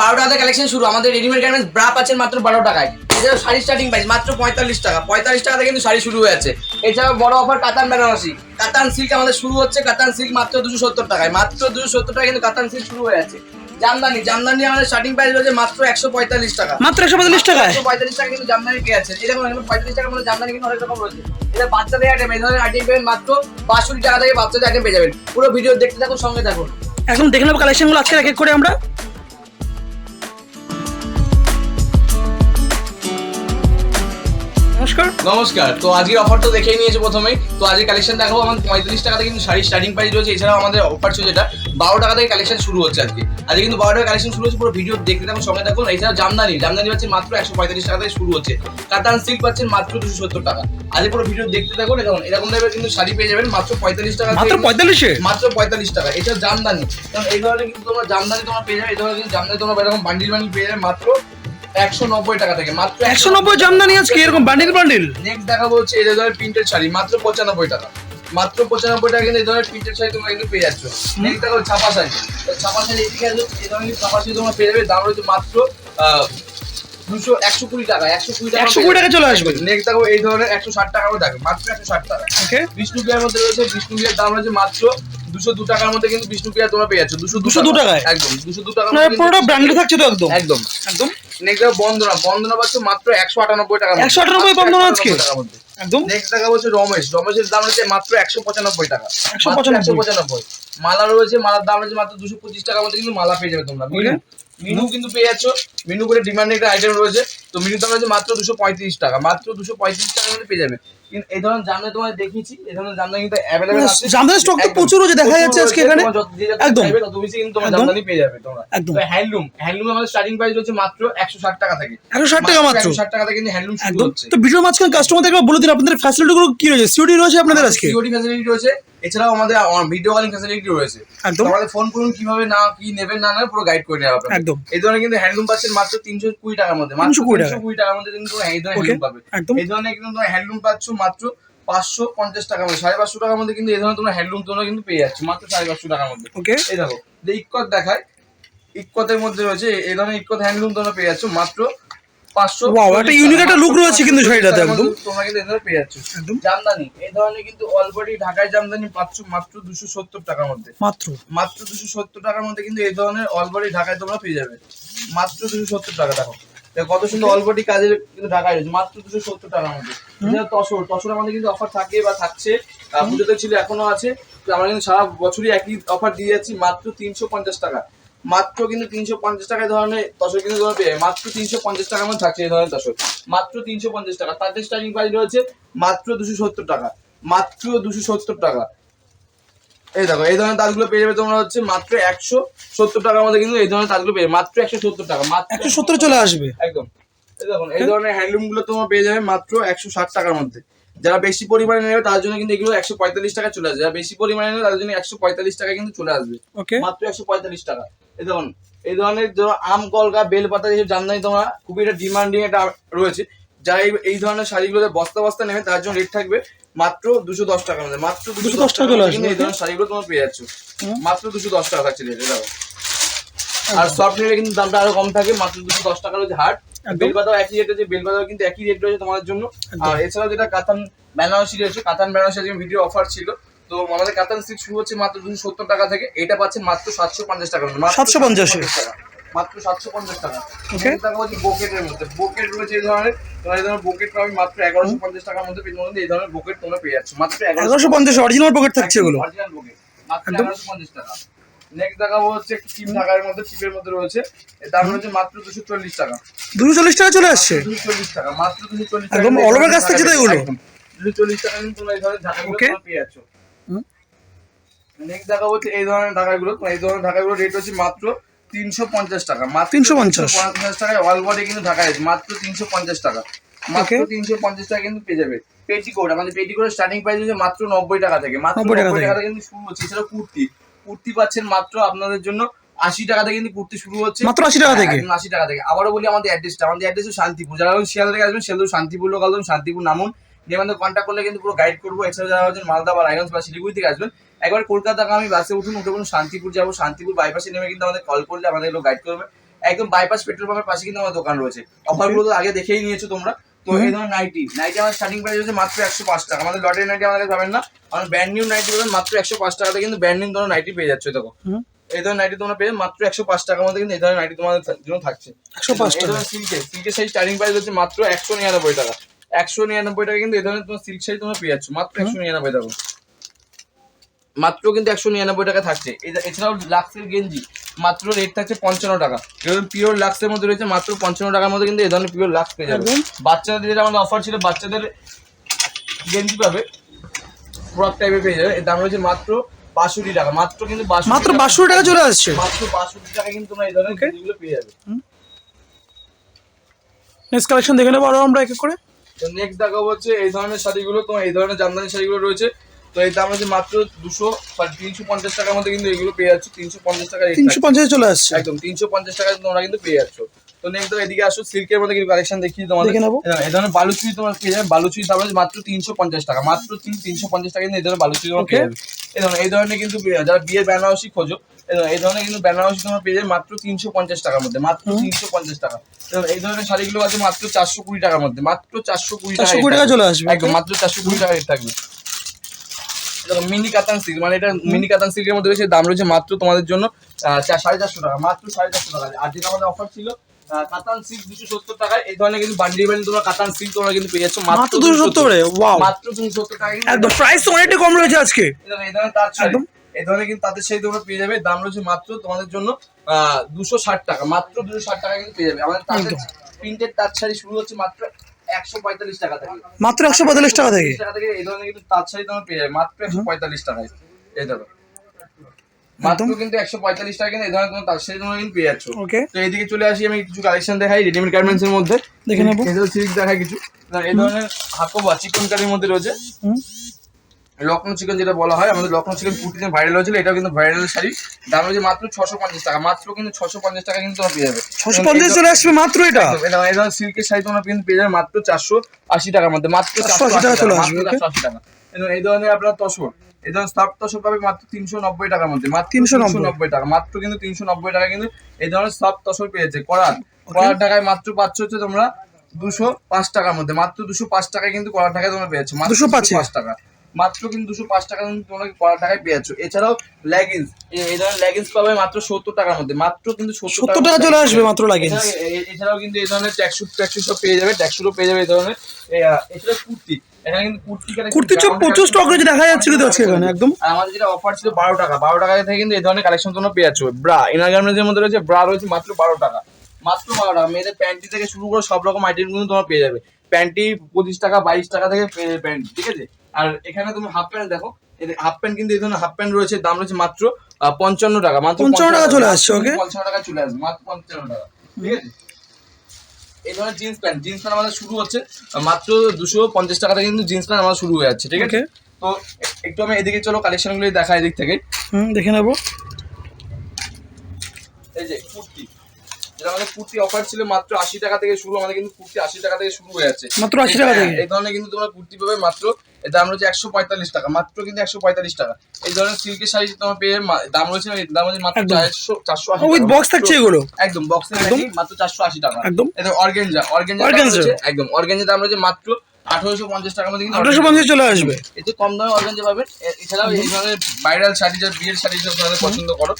বারো টাকা কালেকশন শুরু। আমাদের রেডিমেড গার্মেন্টস ব্রা পাচ্ছেন মাত্র বারো টাকায়। এছাড়াও শাড়ি স্টার্টিং প্রাইস মাত্র পঁয়তাল্লিশ টাকা। পঁয়তাল্লিশ টাকাতে কিন্তু শাড়ি শুরু হয়ে এছাড়াও বড় অফার কাতান বেনারসি কাতান সিল্ক আমাদের শুরু হচ্ছে কাতান সিল্ক মাত্র দুশো সত্তর টাকায়। মাত্র দুশো সত্তর টাকায় কিন্তু কাতান সিল্ক শুরু হয়ে যাচ্ছে জামদানি জামদানি আমাদের স্টার্টিং প্রাইস রয়েছে মাত্র একশো পঁয়তাল্লিশ টাকা। মাত্র একশো পঁয়তাল্লিশ টাকায়? একশো পঁয়তাল্লিশ টাকা কিন্তু জামদানি পেয়ে যাচ্ছে এরকম পঁয়তাল্লিশ টাকার মধ্যে জামদানি কিন্তু অনেক রকম রয়েছে। এটা বাচ্চাদের আইটেম এই ধরনের আইটেম মাত্র বাষট্টি টাকা থেকে বাচ্চাদের আইটেম পেয়ে যাবেন। পুরো ভিডিও দেখতে থাকুন সঙ্গে থাকুন। এখন দেখে নেব কালেকশনগুলো আজকে এক এক করে আমরা। নমস্কার নমস্কার। তো আজকের অফার তো দেখেই নিয়েছে প্রথমেই। তো আজকের কালেকশন দেখাবো। আমাদের পঁয়ত্রিশ টাকা থেকে কিন্তু শাড়ি স্টার্টিং প্রাইস রয়েছে। এছাড়াও আমাদের অফার ছিল যেটা বারো টাকা থেকে কালেকশন শুরু হচ্ছে আজকে। আজকে কিন্তু বারো টাকা কালেকশন শুরু হচ্ছে পুরো ভিডিও দেখতে থাকুন সঙ্গে থাকুন। এছাড়াও জামদানি জামদানি পাচ্ছেন মাত্র একশো পঁয়তাল্লিশ টাকা থেকে শুরু হচ্ছে। কাতান সিল্ক পাচ্ছেন মাত্র দুশো সত্তর টাকা। আজকে পুরো ভিডিও দেখতে থাকুন এরকম এরকম টাইপের কিন্তু শাড়ি পেয়ে যাবেন মাত্র পঁয়তাল্লিশ টাকা মাত্র পঁয়তাল্লিশে? মাত্র পঁয়তাল্লিশ টাকা। এছাড়া জামদানি। কারণ এই ধরনের কিন্তু তোমরা জামদানি তোমরা পেয়ে যাবে এই ধরনের কিন্তু জামদানি তোমরা এরকম বান্ডিল বান্ডিল পেয়ে যাবে মাত্র একশো নব্বই টাকা থেকে মাত্র একশো নব্বই জামদানি আজকে এরকম বান্ডিল বান্ডিল? নেক্সট দেখাবো হচ্ছে এই ধরনের প্রিন্টেড শাড়ি মাত্র পঁচানব্বই টাকা। মাত্র পঁচানব্বই টাকা কিন্তু এই ধরনের প্রিন্টেড শাড়ি তোমরা কিন্তু পেয়ে যাচ্ছ। নেক্সট দেখাবো ছাপা শাড়ি। ছাপা শাড়ি এদিকে এই ধরনের ছাপা শাড়ি তোমরা পেয়ে যাবে দাম রয়েছে মাত্র দুশো একশো কুড়ি টাকা একশো কুড়ি টাকা 120 টাকা চলে আসবে। নেক্সট দেখো এই ধরনের একশো ষাট টাকা করে থাকবে মাত্র একশো ষাট টাকা। ওকে। বিষ্ণুপ্রিয়ার মধ্যে রয়েছে বিষ্ণুপ্রিয়ার দাম রয়েছে মাত্র দুশো দু টাকার মধ্যে কিন্তু বিষ্ণুপ্রিয়া তোমরা পেয়ে যাচ্ছ দুশো 202 টাকায়? একদম দুশো দু আপনার মধ্যে পুরোটা ব্র্যান্ডে থাকছে তো একদম? একদম। একদম? নেক্সট দেখো বন্দনা বন্দনা পাচ্ছ মাত্র একশো আটানব্বই টাকা 198 বন্দনা আজকে? একদম? নেক্সট দেখা হচ্ছে রমেশ। রমেশের দাম হচ্ছে মাত্র একশো পঁচানব্বই টাকা। একশো পঁচানব্বই। মালা রয়েছে মালার দাম রয়েছে মাত্র দুশো পঁচিশ টাকার মধ্যে কিন্তু মালা পেয়ে যাবে তোমরা। মিনু মিনু কিন্তু পেয়ে যাচ্ছ। মিনু করে ডিমান্ডেড একটা আইটেম রয়েছে। তো মিনু দাম মাত্র দুশো পঁয়ত্রিশ টাকা মাত্র দুশো পঁয়ত্রিশ টাকার মধ্যে পেয়ে যাবে। কিন্তু এই ধরনের জামদানি তোমাদের দেখিয়েছি এই ধরনের জামদানি কিন্তু অ্যাভেলেবেল আছে। জামদানির stock তো প্রচুর রয়েছে, দেখা যাচ্ছে আজকে এখানে। একদম। চাইবে তত বেশি কিন্তু তোমার জামদানি পেয়ে যাবে তোমরা। একদম। হ্যান্ডলুম হ্যান্ডলুম আমাদের স্টার্টিং প্রাইস রয়েছে মাত্র একশো ষাট টাকা থেকে। টাকা মাত্র টাকা থেকে কিন্তু হ্যান্ডলুম শুরু একদম। হচ্ছে। তো ভিডিওর মাঝখানে কাস্টমারদেরকে বলে দিন আপনাদের ফ্যাসিলিটি গুলো কি রয়েছে? সিওডি রয়েছে আপনাদের আজকে? সিকিউরিটি ফ্যাসিলিটি রয়েছে। এছাড়াও আমাদের ভিডিও কলিং ফ্যাসিলিটি রয়েছে। আমাদের ফোন করুন কীভাবে না কি নেবেন না নেবেন পুরো গাইড করে নেওয়া হবে একদম। এই ধরনের কিন্তু হ্যান্ডলুম পাচ্ছেন মাত্র তিনশো কুড়ি টাকার মধ্যে। মাত্র 320। তিনশো কুড়ি টাকার মধ্যে কিন্তু এই ধরনের হ্যান্ডলুম পাবে। এই ধরনের কিন্তু তোমরা হ্যান্ডলুম পাচ্ছ মাত্র পাঁচশো পঞ্চাশ টাকার মধ্যে। সাড়ে পাঁচশো টাকার মধ্যে কিন্তু এই ধরনের তোমরা হ্যান্ডলুম তোমরা কিন্তু পেয়ে যাচ্ছ মাত্র সাড়ে পাঁচশো টাকার মধ্যে। ওকে এই দেখো যে ইকত দেখায় ইকতের মধ্যে রয়েছে এই ধরনের ইকত হ্যান্ডলুম তোমরা পেয়ে যাচ্ছ মাত্র পাঁচশো Wow, একটা unique একটা look রয়েছে কিন্তু শাড়িটাতে একদম। তোমরা কিন্তু এই পেয়ে যাচ্ছ। জামদানি এই ধরনের কিন্তু অলরেডি ঢাকায় জামদানি পাচ্ছ মাত্র দুশো সত্তর টাকার মধ্যে। মাত্র? মাত্র দুশো সত্তর টাকার মধ্যে কিন্তু এই ধরনের অলবডি ঢাকায় তোমরা পেয়ে যাবে। মাত্র দুশো সত্তর টাকা দেখো। কত সুন্দর অলবডি কাজের কিন্তু ঢাকায় রয়েছে মাত্র দুশো সত্তর টাকার মধ্যে। তসর তসর আমাদের কিন্তু অফার থাকে বা থাকছে। পুজোতে ছিল এখনও আছে। তো আমরা কিন্তু সারা বছরই একই অফার দিয়ে যাচ্ছি মাত্র তিনশো পঞ্চাশ টাকা। মাত্র কিন্তু তিনশো পঞ্চাশ টাকা ধরনের তসর কিন্তু তোমরা পেয়ে মাত্র তিনশো পঞ্চাশ টাকার মধ্যে থাকছে এই ধরনের তসর। মাত্র তিনশো পঞ্চাশ টাকা। তাদের স্টার্টিং প্রাইস রয়েছে মাত্র দুশো সত্তর টাকা। মাত্র দুশো সত্তর টাকা। এই দেখো এই ধরনের তাঁতগুলো পেয়ে যাবে তোমরা হচ্ছে মাত্র একশো সত্তর টাকার মধ্যে কিন্তু এই ধরনের তাঁতগুলো পেয়ে মাত্র একশো সত্তর টাকা মাত্র একশো সত্তর চলে আসবে। একদম। এই দেখুন এই ধরনের হ্যান্ডলুমগুলো তোমরা পেয়ে যাবে মাত্র একশো ষাট টাকার মধ্যে। যারা বেশি পরিমাণে নেবে তার জন্য কিন্তু এগুলো একশো পঁয়তাল্লিশ টাকা চলে আসবে। যারা বেশি পরিমাণে নেবে তাদের জন্য একশো পঁয়তাল্লিশ টাকা কিন্তু চলে আসবে। ওকে। মাত্র একশো পঁয়তাল্লিশ টাকা। এই দেখুন এই ধরনের ধরো আম কলকা বেলপাতা যেসব জামদানি তোমরা খুবই একটা ডিমান্ডিং একটা রয়েছে। যারা এই- ধরনের শাড়িগুলোতে বস্তা বস্তা নেবে তার জন্য রেট থাকবে মাত্র দুশো দশ টাকার মধ্যে। মাত্র দুশো দশ টাকা কিন্তু এই ধরনের শাড়িগুলো তোমরা পেয়ে যাচ্ছ। মাত্র দুশো দশ টাকা থাকছে রেট দেখো। আর সফট নিলে কিন্তু দামটা আরও কম থাকে মাত্র দুশো দশ টাকা রয়েছে হাট। বেলপাতাও একই রেট আছে বেলপাতাও কিন্তু একই রেট রয়েছে তোমাদের জন্য। আর এছাড়াও যেটা কাতান বেনারসি রয়েছে কাতান বেনারসি আজকে ভিডিও অফার ছিল। তো আমাদের কাতান সিল্ক শুরু হচ্ছে মাত্র দুশো সত্তর টাকা থেকে এটা পাচ্ছেন মাত্র সাতশো পঞ্চাশ টাকা 750 এ। টাকা। মাত্র সাতশো পঞ্চাশ টাকা। হচ্ছে বোকেটের মধ্যে। বোকেট রয়েছে এই ধরনের তোমরা এই ধরনের বোকেট পাবে মাত্র এগারোশো পঞ্চাশ টাকার মধ্যে পেয়ে। এই ধরনের বোকেট তোমরা পেয়ে যাচ্ছ। মাত্র এগারোশো পঞ্চাশ অরিজিনাল পকেট থাকছে এগুলো। অরিজিনাল বোকেট মাত্র এগারোশো পঞ্চাশ টাকা। নেক্সট দেখাবো হচ্ছে একটি টিপ ঢাকার মধ্যে টিপের মধ্যে রয়েছে। এর দাম রয়েছে মাত্র দুশো চল্লিশ টাকা। দুশো চল্লিশ টাকা চলে আসছে? দুশো চল্লিশ টাকা। মাত্র দুশো চল্লিশ একদম কাছ এগুলো? দুশো চল্লিশ টাকা কিন্তু তোমরা এই ধরনের ঢাকাগুলো. পেয়ে যাচ্ছ। নেক্সট হচ্ছে এই ধরনের ঢাকাগুলো। এই ধরনের ঢাকাগুলো রেট হচ্ছে মাত্র তিনশো পঞ্চাশ টাকা। মাত্র 350 পঞ্চাশ। টাকায় অল বডি কিন্তু ঢাকা আছে। মাত্র তিনশো পঞ্চাশ টাকা। মাত্র তিনশো পঞ্চাশ টাকা কিন্তু পেয়ে যাবে। পেটিকোট আমাদের পেটিকোটের স্টার্টিং প্রাইস হচ্ছে মাত্র নব্বই টাকা থেকে। মাত্র টাকা নব্বই থেকে। টাকা কিন্তু শুরু হচ্ছে। এছাড়া কুর্তি। কুর্তি পাচ্ছেন মাত্র আপনাদের জন্য আশি টাকা থেকে কিন্তু কুর্তি শুরু হচ্ছে। মাত্র 80 টাকা থেকে? আশি টাকা থেকে। আবারও বলি আমাদের অ্যাড্রেসটা আমাদের অ্যাড্রেস শান্তিপুর। যারা এখন শিয়ালদা থেকে আসবেন শিয়ালদা শান্তিপুর লোকাল শান্তিপুর নামুন। দিয়ে আমাদের কন্ট্যাক্ট করলে কিন্তু পুরো গাইড করব এছাড়া যারা হচ্ছেন মালদা বা রায়গঞ্জ বা শিলিগুড়ি থেকে আসবেন একবার কলকাতা আমি বাসে উঠুন উঠে বলুন শান্তিপুর যাব শান্তিপুর বাইপাসে নেমে কিন্তু আমাদের কল করলে আমাদের এগুলো গাইড করবে। একদম বাইপাস পেট্রোল পাম্পের পাশে কিন্তু আমার দোকান রয়েছে। অফারগুলো তো আগে দেখেই নিয়েছো তোমরা। তো এই ধরনের নাইটি নাইটি আমার স্টার্টিং প্রাইস হচ্ছে মাত্র একশো পাঁচ টাকা। আমাদের লটের নাইটি আমাদের পাবেন না। আমার ব্র্যান্ড নিউ নাইটি পাবেন মাত্র একশো পাঁচ টাকাতে কিন্তু ব্র্যান্ড নিউ ধরনের নাইটি পেয়ে যাচ্ছে দেখো। এই ধরনের নাইটি তোমরা পেয়ে মাত্র একশো পাঁচ টাকার মধ্যে কিন্তু এই ধরনের নাইটি তোমাদের জন্য থাকছে। 105 টাকা। সিল্কের সিল্কের সেই স্টার্টিং প্রাইস হচ্ছে মাত্র একশো নিরানব্বই টাকা। একশো নিরানব্বই টাকা কিন্তু এই ধরনের তোমার সিল্ক শাড়ি তোমরা পেয়ে যাচ্ছ। মাত্র একশো নিরানব্বই টাকা। মাত্র কিন্তু একশো নিরানব্বই টাকা থাকছে। এছাড়াও লাক্সের গেঞ্জি মাত্র রেট থাকছে পঞ্চান্ন টাকা। এবং পিওর লাক্সের মধ্যে রয়েছে মাত্র পঞ্চান্ন টাকার মধ্যে কিন্তু এই ধরনের পিওর লাক্স পেয়ে যাবে। বাচ্চাদের যেটা আমাদের অফার ছিল বাচ্চাদের গেঞ্জি পাবে ফ্রক টাইপের পেয়ে যাবে। এর দাম রয়েছে মাত্র বাষট্টি টাকা। মাত্র কিন্তু মাত্র বাষট্টি টাকা চলে আসছে। মাত্র বাষট্টি টাকা কিন্তু তোমরা এই ধরনের. গেঞ্জিগুলো পেয়ে যাবে। নেক্সট কালেকশন দেখে নেব আরও আমরা এক এক করে। তো নেক্সট দেখাবো হচ্ছে এই ধরনের শাড়িগুলো তোমার এই ধরনের জামদানি শাড়িগুলো রয়েছে। তো এই দাম হচ্ছে মাত্র দুশো তিনশো পঞ্চাশ টাকার মধ্যে কিন্তু এগুলো পেয়ে যাচ্ছ। তিনশো পঞ্চাশ টাকা তিনশো পঞ্চাশ চলে আসছে। একদম তিনশো পঞ্চাশ টাকা তোমরা কিন্তু পেয়ে যাচ্ছ। তো নেক্সট এদিকে আসো সিল্কের মধ্যে কিছু কালেকশন দেখিয়ে তোমাদের। দেখে নেব। এই ধরনের বালুচুরি তোমার পেয়ে যাবে। বালুচুরি দাম হচ্ছে মাত্র তিনশো পঞ্চাশ টাকা। মাত্র তিন তিনশো পঞ্চাশ টাকা কিন্তু এই ধরনের বালুচুরি তোমার পেয়ে যাবে। এই ধরনের এই ধরনের কিন্তু যারা বিয়ের বেনারসি খোঁজো এই ধরনের- এই ধরনের কিন্তু বেনারসি তোমরা পেয়ে যাবে মাত্র তিনশো পঞ্চাশ টাকার মধ্যে মাত্র তিনশো পঞ্চাশ টাকা। এবং এই ধরনের শাড়িগুলো আছে মাত্র চারশো কুড়ি টাকার মধ্যে মাত্র চারশো কুড়ি টাকা চলে আসবে একদম মাত্র চারশো কুড়ি টাকা রেট থাকবে। মিনি কাতান সিল্ক মানে এটা মিনি কাতান সিল্কের মধ্যে রয়েছে দাম রয়েছে মাত্র তোমাদের জন্য সাড়ে চারশো টাকা মাত্র সাড়ে চারশো টাকা। আর যেটা আমাদের অফার ছিল কাতান সিল্ক দুশো সত্তর টাকায়। এই ধরনের কিন্তু বান্ডিল বান্ডিল তোমরা কাতান সিল্ক তোমরা কিন্তু পেয়ে যাচ্ছ। মাত্র দুশো সত্তরে ওয়াও মাত্র দুশো সত্তর টাকা একদম প্রাইস তো অনেকটা কম রয়েছে আজকে। এই ধরনের- একদম। এই কিন্তু তাদের শাড়ি তোমরা পেয়ে যাবে। দাম রয়েছে মাত্র তোমাদের জন্য দুশো ষাট টাকা। মাত্র দুশো ষাট টাকা কিন্তু পেয়ে যাবে। আমাদের তাদের। প্রিন্টেড তাঁত শাড়ি শুরু হচ্ছে মাত্র একশো পঁয়তাল্লিশ টাকা থেকে। মাত্র একশো পঁয়তাল্লিশ টাকা থেকে? এই ধরনের কিন্তু তাঁত শাড়ি তোমরা পেয়ে যাবে। মাত্র একশো পঁয়তাল্লিশ টাকায়। এই দেখো। মাত্র কিন্তু একশো পঁয়তাল্লিশ টাকা কিন্তু এই ধরনের তোমার শাড়ি তোমরা কিন্তু পেয়ে যাচ্ছ। ওকে তো এইদিকে চলে আসি আমি কিছু কালেকশন দেখাই রেডিমেড গার্মেন্টস এর মধ্যে। দেখে নেব। সিল্ক দেখাই কিছু। এই ধরনের চিকন কারির মধ্যে রয়েছে। লখনৌ চিকেন যেটা বলা হয় আমাদের লখনৌ চিকেন কুর্তিতে ভাইরাল হয়েছিল এটাও কিন্তু ভাইরাল শাড়ি। দাম হচ্ছে মাত্র ছশো পঞ্চাশ টাকা। মাত্র কিন্তু ছশো পঞ্চাশ টাকা কিন্তু তোমরা পেয়ে যাবে। ছশো পঞ্চাশ চলে আসবে মাত্র এটা? এই ধরনের সিল্কের শাড়ি তোমরা কিন্তু পেয়ে যাবে মাত্র চারশো আশি টাকার মধ্যে। মাত্র? চারশো আশি টাকা। এই ধরনের আপনার তসর। এই ধরনের সাফ তসর পাবে মাত্র তিনশো নব্বই টাকার মধ্যে মাত্র 390 তিনশো নব্বই টাকা মাত্র কিন্তু তিনশো নব্বই টাকা কিন্তু এই ধরনের সাফ তসর পেয়েছে। করার করার টাকায় মাত্র পাচ্ছ হচ্ছে তোমরা দুশো পাঁচ টাকার মধ্যে মাত্র দুশো পাঁচ টাকায় কিন্তু করার টাকায় তোমরা পেয়েছ। মাত্র 205 দুশো পাঁচ? টাকা। মাত্র কিন্তু দুশো পাঁচ টাকা কিন্তু তোমরা করার টাকায় পেয়েছ। এছাড়াও লেগিংস এই ধরনের লেগিংস পাবে মাত্র সত্তর টাকার মধ্যে মাত্র কিন্তু সত্তর টাকা চলে আসবে মাত্র লাগে এছাড়া- এ- এছাড়াও কিন্তু এই ধরনের ট্যাক্সুট ট্যাক্সুট সব পেয়ে যাবে ট্যাক্সুটও পেয়ে যাবে এই ধরনের এছাড়া কুর্তি। এখানে কিন্তু কুর্তি collection কুর্তির চোখ আমাদের প্রচুর স্টক রয়েছে দেখা যাচ্ছে কিন্তু আজকে এখানে একদম। আর আমাদের যেটা অফার ছিল বারো টাকা বারো টাকা থেকে কিন্তু এই ধরনের কালেকশন তোমরা পেয়ে যাচ্ছ। ব্রা ইনার গার্মেন্টসের মধ্যে রয়েছে ব্রা রয়েছে মাত্র বারো টাকা। মাত্র বারো টাকা মেয়েদের প্যান্টি থেকে শুরু করে সব রকম আইটেম কিন্তু তোমরা পেয়ে যাবে। প্যান্টি পঁচিশ টাকা বাইশ টাকা থেকে প্যান্ট ঠিক আছে? আর এখানে তুমি হাফ প্যান্ট দেখো হাফ প্যান্ট কিন্তু এই ধরনের হাফ প্যান্ট রয়েছে দাম রয়েছে মাত্র পঞ্চান্ন টাকা মাত্র 55 টাকা চলে আসছে, okay? পঞ্চান্ন টাকা চলে আসবে মাত্র পঞ্চান্ন টাকা ঠিক আছে? এই ধরনের জিন্স প্যান্ট জিন্স প্যান্ট আমাদের শুরু হচ্ছে মাত্র দুশো পঞ্চাশ টাকা থেকে কিন্তু জিন্স প্যান্ট আমাদের শুরু হয়ে যাচ্ছে ঠিক আছে? তো একটু আমি এদিকে চলো কালেকশনগুলো দেখা এদিক থেকে। হুম দেখে নেব। এই যে কুর্তি। যেটা আমাদের কুর্তি অফার ছিল মাত্র আশি টাকা থেকে শুরু আমাদের কিন্তু কুর্তি আশি টাকা থেকে শুরু হয়ে যাচ্ছে মাত্র 80 টাকা থেকে? হ্যাঁ, এই ধরনের কিন্তু তোমরা কুর্তি পাবে মাত্র এর দাম রয়েছে একশো পঁয়তাল্লিশ টাকা মাত্র কিন্তু একশো পঁয়তাল্লিশ টাকা এই ধরনের সিল্কের শাড়ি তোমার পেয়ে দাম রয়েছে দাম রয়েছে মাত্র। চারশো চারশো আশি উইথ বক্স থাকছে এগুলো একদম একদম। মাত্র চারশো আশি টাকা একদম। এটা অর্গেঞ্জা অর্গেঞ্জা একদম অর্গেঞ্জা দাম রয়েছে মাত্র আঠারোশো পঞ্চাশ টাকার মধ্যে কিন্তু আঠারোশো পঞ্চাশ চলে আসবে? এতে কম দামে অর্গানজা পাবেন এছাড়াও এই ধরনের ভাইরাল শাড়ি যা বিয়ের শাড়ি সব ধরনের পছন্দ করো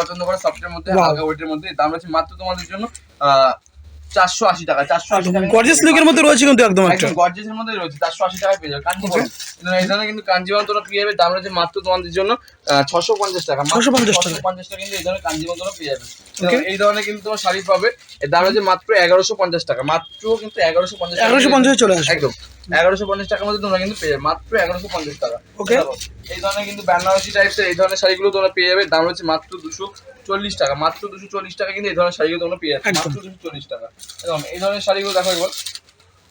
পছন্দ করো সফটের মধ্যে হালকা ওয়েটের মধ্যে। দাম আছে মাত্র তোমাদের জন্য চারশো আশি টাকা চারশো আশি টাকা গর্জেস লুকের মধ্যে রয়েছে কিন্তু একদম একটা। গর্জেসের মধ্যে রয়েছে চারশো আশি টাকায় পেয়ে যাবে। কাঞ্জিবন এই ধরনের কিন্তু কাঞ্জিবন তোমরা পেয়ে যাবে দাম রয়েছে মাত্র তোমাদের জন্য ছশো পঞ্চাশ টাকা। 650 টাকা। পঞ্চাশ টাকা কিন্তু এই ধরনের কাঞ্জিবন তোমরা পেয়ে যাবে. এই ধরনের কিন্তু তোমার শাড়ি পাবে এর দাম রয়েছে মাত্র এগারোশো পঞ্চাশ টাকা। মাত্র কিন্তু এগারোশো পঞ্চাশ এগারোশো পঞ্চাশে চলে আসবে। একদম। এগারোশো পঞ্চাশ টাকার মধ্যে তোমরা কিন্তু পেয়ে যাবে মাত্র এগারোশো পঞ্চাশ টাকা. দেখো, এই ধরনের কিন্তু বেনারসি টাইপের এই ধরনের শাড়িগুলো তোমরা পেয়ে যাবে দাম হচ্ছে মাত্র দুশো চল্লিশ টাকা মাত্র দুশো চল্লিশ টাকা কিন্তু এই ধরনের শাড়িগুলো তোমরা পেয়ে যাবে। মাত্র দুশো চল্লিশ টাকা। একদম এই ধরনের শাড়িগুলো দেখো একবার।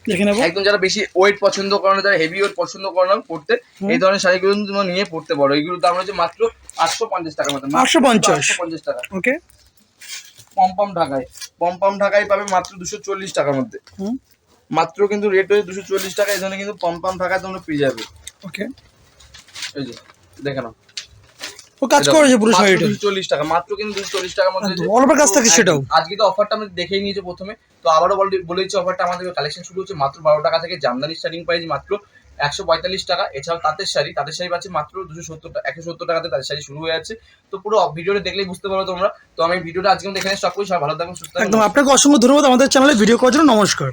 দেখে নেব। একদম যারা বেশি ওয়েট পছন্দ করে না যারা হেভি ওয়েট পছন্দ করে না পড়তে এই ধরনের শাড়িগুলো কিন্তু তোমরা নিয়ে পড়তে পারো। এইগুলোর দাম হচ্ছে মাত্র আটশো পঞ্চাশ টাকার মতো আটশো পঞ্চাশ। টাকা। ওকে পম্পম ঢাকায় পম্পম ঢাকায় পাবে মাত্র দুশো চল্লিশ টাকার মধ্যে। মাত্র কিন্তু রেট হচ্ছে দুশো চল্লিশ টাকা এই ধরনের কিন্তু পম্পম ঢাকায় তোমরা পেয়ে যাবে। ওকে এই যে দেখে নাও। ও কাজ করেছে পুরো শাড়িটা। দুশো চল্লিশ টাকা মাত্র কিন্তু দুশো চল্লিশ টাকার মধ্যে অল্পের কাছ থেকে সেটাও। আজকে তো অফারটা আমরা দেখেই নিয়েছি প্রথমে। তো আবারও বলে- বলেছি অফারটা আমাদের কালেকশন শুরু হচ্ছে মাত্র বারো টাকা থেকে। জামদানি স্টার্টিং প্রাইস মাত্র একশো পঁয়তাল্লিশ টাকা। এছাড়াও তাঁতের শাড়ি তাঁতের শাড়ি পাচ্ছে মাত্র দুশো সত্তর টাকা একশো সত্তর টাকাতে তাঁতের শাড়ি শুরু হয়ে যাচ্ছে তো পুরো ভিডিওটা দেখলেই বুঝতে পারো তোমরা। তো আমি ভিডিওটা আজকে এখানে স্টপ করি। সবাই ভালো থাকুন সুস্থ একদম আপনাকে অসংখ্য ধন্যবাদ আমাদের চ্যানেলে ভিডিও করার জন্য। নমস্কার।